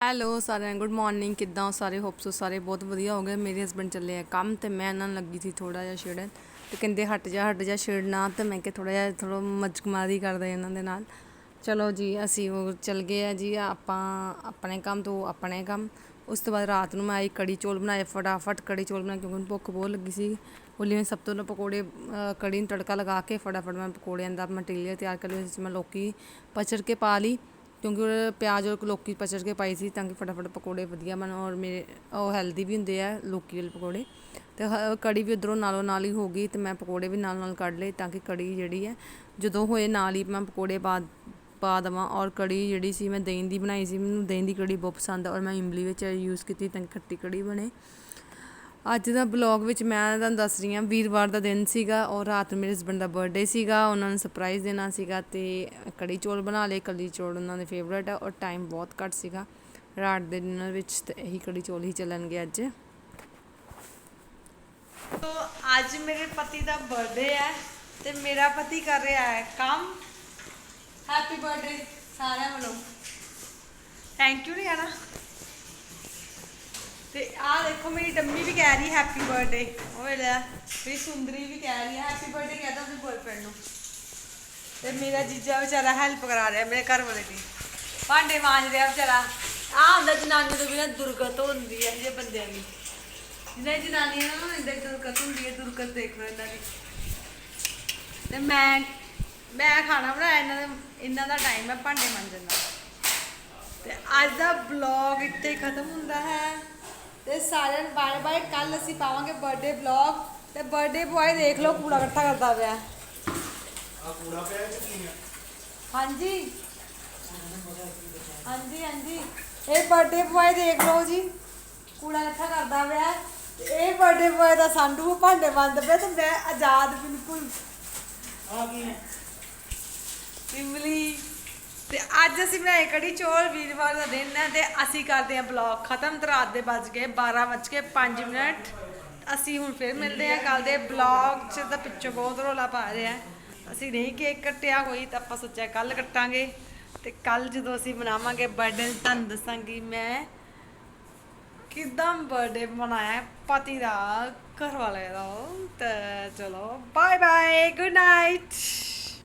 Hello ਸਾਰਿਆਂ ਨੂੰ, good morning, ਕਿੱਦਾਂ ਹੋ ਸਾਰੇ? ਹੋਪਸ ਸਾਰੇ ਬਹੁਤ ਵਧੀਆ ਹੋ ਗਏ। ਮੇਰੇ ਹਸਬੰਡ ਚੱਲੇ ਆ ਕੰਮ ਤੇ ਮੈਂ ਇਹਨਾਂ ਨੂੰ ਲੱਗੀ ਸੀ ਥੋੜਾ ਜਿਹਾ ਛੇੜਨ ਤੇ ਕਹਿੰਦੇ ਹਟ ਜਾ ਹਟ ਜਾ ਛੇੜਨਾ ਤੇ ਮੈਂ ਕਿ ਥੋੜਾ ਜਿਹਾ ਥੋੜਾ ਮਜਕਮਾਰੀ ਕਰਦੇ ਇਹਨਾਂ ਦੇ ਨਾਲ। ਚਲੋ ਜੀ, ਅਸੀਂ ਉਹ ਚੱਲ ਗਏ ਆ ਜੀ, ਆਪਾਂ ਆਪਣੇ ਕੰਮ ਤੋਂ ਆਪਣੇ ਕੰਮ। ਉਸ ਤੋਂ ਬਾਅਦ ਰਾਤ ਨੂੰ ਮੈਂ ਆਈ ਕੜੀ ਚੌਲ ਬਣਾਏ, ਫਟਾਫਟ ਕੜੀ ਚੌਲ ਬਣਾਏ ਕਿਉਂਕਿ ਮੈਨੂੰ ਭੁੱਖ ਬਹੁਤ ਲੱਗੀ ਸੀ। ਉਹ ਮੈਂ ਸਭ ਤੋਂ ਪਹਿਲਾਂ ਪਕੌੜੇ ਕੜੀ ਨੂੰ ਤੜਕਾ ਲਗਾ ਕੇ ਫਟਾਫਟ ਮੈਂ ਪਕੌੜਿਆਂ ਦਾ ਮਟੀਰੀਅਲ ਤਿਆਰ ਕਰ ਲਿਆ, ਜਿਸ 'ਚ ਮੈਂ ਲੌਕੀ ਪਚਰ ਕੇ ਪਾ ਲਈ। ਕਿਉਂਕਿ ਉਹਦੇ ਪਿਆਜ਼ ਔਰ ਲੌਕੀ ਪਚਰ ਕੇ ਪਾਈ ਸੀ ਤਾਂ ਕਿ ਫਟਾਫਟ ਪਕੌੜੇ ਵਧੀਆ ਬਣ ਔਰ ਮੇਰੇ ਉਹ ਹੈਲਦੀ ਵੀ ਹੁੰਦੇ ਆ, ਲੌਕੀ ਵਾਲੇ ਪਕੌੜੇ। ਤੇ ਹ- ਕੜੀ ਵੀ ਉਧਰੋਂ ਨਾਲੋਂ ਨਾਲ ਹੀ ਹੋ ਗਈ ਤੇ ਮੈਂ ਪਕੌੜੇ ਵੀ ਨਾਲ ਨਾਲ ਕੱਢ ਲਏ ਤਾਂ ਕਿ ਕੜੀ ਜਿਹੜੀ ਹੈ, ਜਦੋਂ ਹੋਏ ਨਾਲ ਹੀ ਮੈਂ ਪਕੌੜੇ ਪਾ ਪਾ ਦੇਵਾਂ ਔਰ ਕੜੀ ਜਿਹੜੀ ਸੀ ਮੈਂ ਦਹੀਂ ਦੀ ਬਣਾਈ ਸੀ, ਮੈਨੂੰ ਦਹੀਂ ਦੀ ਕੜੀ ਬਹੁਤ ਪਸੰਦ ਆ ਔਰ ਮੈਂ ਇਮਲੀ ਵਿੱਚ ਯੂਜ਼ ਕੀਤੀ ਤਾਂ ਕਿ ਖੱਟੀ ਕੜੀ ਬਣੇ। ਅੱਜ ਦਾ ਬਲੌਗ ਵਿੱਚ ਮੈਂ ਤੁਹਾਨੂੰ ਦੱਸ ਰਹੀ ਹਾਂ ਵੀਰਵਾਰ ਦਾ ਦਿਨ ਸੀਗਾ ਔਰ ਰਾਤ ਨੂੰ ਮੇਰੇ ਹਸਬੰਡ ਦਾ ਬਰਥਡੇ ਸੀਗਾ ਉਹਨਾਂ ਨੂੰ ਸਰਪ੍ਰਾਈਜ਼ ਦੇਣਾ ਸੀਗਾ ਤੇ ਕੜੀ ਚੌਲ ਬਣਾ ਲਏ ਕੜੀ ਚੌਲ ਉਹਨਾਂ ਦੇ ਫੇਵਰਟ ਆ ਔਰ ਟਾਈਮ ਬਹੁਤ ਘੱਟ ਸੀਗਾ। ਰਾਤ ਦੇ ਡਿਨਰ ਵਿੱਚ ਤੇ ਇਹੀ ਕੜੀ ਚੌਲ ਹੀ ਚੱਲਣਗੇ ਅੱਜ। ਤੋ ਅੱਜ ਮੇਰੇ ਪਤੀ ਦਾ ਬਰਥਡੇ ਹੈ ਤੇ ਮੇਰਾ ਪਤੀ ਕਰ ਰਿਹਾ ਹੈ ਕੰਮ। ਹੈਪੀ ਬਰਥਡੇ ਸਾਰਿਆਂ ਵੱਲੋਂ। ਥੈਂਕ ਯੂ ਰਿਆਨਾ ਤੇ ਆਹ ਦੇਖੋ ਮੇਰੀ ਡੰਮੀ ਵੀ ਕਹਿ ਰਹੀ ਹੈਪੀ ਬਰਥਡੇ। ਓਏ ਲੈ, ਮੇਰੀ ਸੁੰਦਰੀ ਵੀ ਕਹਿ ਰਹੀ ਹੈ ਹੈਪੀ ਬਰਥਡੇ ਕਹਿਦਾ ਆਪਣੇ ਬॉयਫ੍ਰੈਂਡ ਨੂੰ। ਤੇ ਮੇਰਾ ਜੀਜਾ ਵਿਚਾਰਾ ਹੈਲਪ ਕਰਾ ਰਿਹਾ ਮੇਰੇ ਘਰ ਵਾਲੇ ਦੀ। ਭਾਂਡੇ ਮਾਂਜ ਰਿਹਾ ਵਿਚਾਰਾ। ਆਹ ਹੁੰਦਾ ਜਨਾਨੀ ਤੋਂ ਬਿਨਾਂ ਦੁਰਗਤ ਹੁੰਦੀ ਹੈ ਜੇ ਬੰਦਿਆਂ ਦੀ। ਜਿਹਨੇ ਜਨਾਨੀਆਂ ਨਾਲ ਇੰਦਾ ਦੁਰਗਤ ਹੁੰਦੀ ਹੈ, ਦੁਰਗਤ ਦੇਖ ਲਓ ਇਹਨਾਂ ਦੀ। ਤੇ ਮੈਂ ਮੈਂ ਖਾਣਾ ਬਣਾਇਆ, ਇਹਨਾਂ ਦੇ, ਇਹਨਾਂ ਦਾ ਟਾਈਮ ਹੈ ਭਾਂਡੇ ਮਾਂਜਣ ਦਾ। ਤੇ ਅੱਜ ਦਾ ਵਲੌਗ ਇੱਥੇ ਖਤਮ ਹੁੰਦਾ ਹੈ। ਤੇ ਸਾਰਿਆਂ ਨੂੰ ਬਾਏ ਬਾਏ ਕੱਲ ਅਸੀਂ ਪਾਵਾਂਗੇ ਬਰਥਡੇ ਵਲੌਗ ਤੇ ਬਰਥਡੇ ਬੁਆਏ ਦੇਖ ਲਓ ਕੂੜਾ ਇਕੱਠਾ ਕਰਦਾ ਪਿਆ ਆ ਕੂੜਾ ਪਿਆ ਕਿ ਕੀ ਆ ਹਾਂਜੀ ਹਾਂਜੀ ਹਾਂਜੀ ਇਹ ਬਰਥਡੇ ਬੁਆਏ ਦੇਖ ਲਓ ਜੀ ਕੂੜਾ ਇਕੱਠਾ ਕਰਦਾ ਪਿਆ ਤੇ ਇਹ ਬਰਥਡੇ ਬੁਆਏ ਦਾ ਸੰਡੂ ਭਾਂਡੇ ਬੰਦ ਪਿਆ ਤੇ ਮੈਂ ਆਜ਼ਾਦ ਬਿਲਕੁਲ ਆ ਕੀ ਹੈ ਇਮਲੀ ਤੇ ਅੱਜ ਅਸੀਂ ਬਣਾਏ ਕੜੀ ਚੋਲ, ਵੀਰਵਾਰ ਦਾ ਦਿਨ ਹੈ ਤੇ ਅਸੀਂ ਕਰਦੇ ਹਾਂ ਬਲੌਗ ਖਤਮ, ਤੇ ਰਾਤ ਦੇ ਵੱਜ ਗਏ 12:05 ਮਿੰਟ। ਅਸੀਂ ਹੁਣ ਫਿਰ ਮਿਲਦੇ ਹਾਂ ਕੱਲ ਦੇ ਬਲੌਗ 'ਚ, ਤਾਂ ਪਿੱਛੋਂ ਬਹੁਤ ਰੋਲਾ ਪਾ ਰਿਹਾ ਅਸੀਂ ਨਹੀਂ ਕੇਕ ਕੱਟਿਆ ਹੋਈ ਤਾਂ ਆਪਾਂ ਸੋਚਿਆ ਕੱਲ ਕੱਟਾਂਗੇ। ਤੇ ਕੱਲ ਜਦੋਂ ਅਸੀਂ ਮਨਾਵਾਂਗੇ ਬਰਥਡੇ ਤੁਹਾਨੂੰ ਦੱਸਾਂਗੀ ਮੈਂ ਕਿਦਾਂ ਬਰਥਡੇ ਮਨਾਇਆ ਪਤੀ ਦਾ ਘਰ ਵਾਲੇ ਦਾ ਤਾਂ ਚਲੋ ਬਾਏ ਬਾਏ ਗੁੱਡ ਨਾਈਟ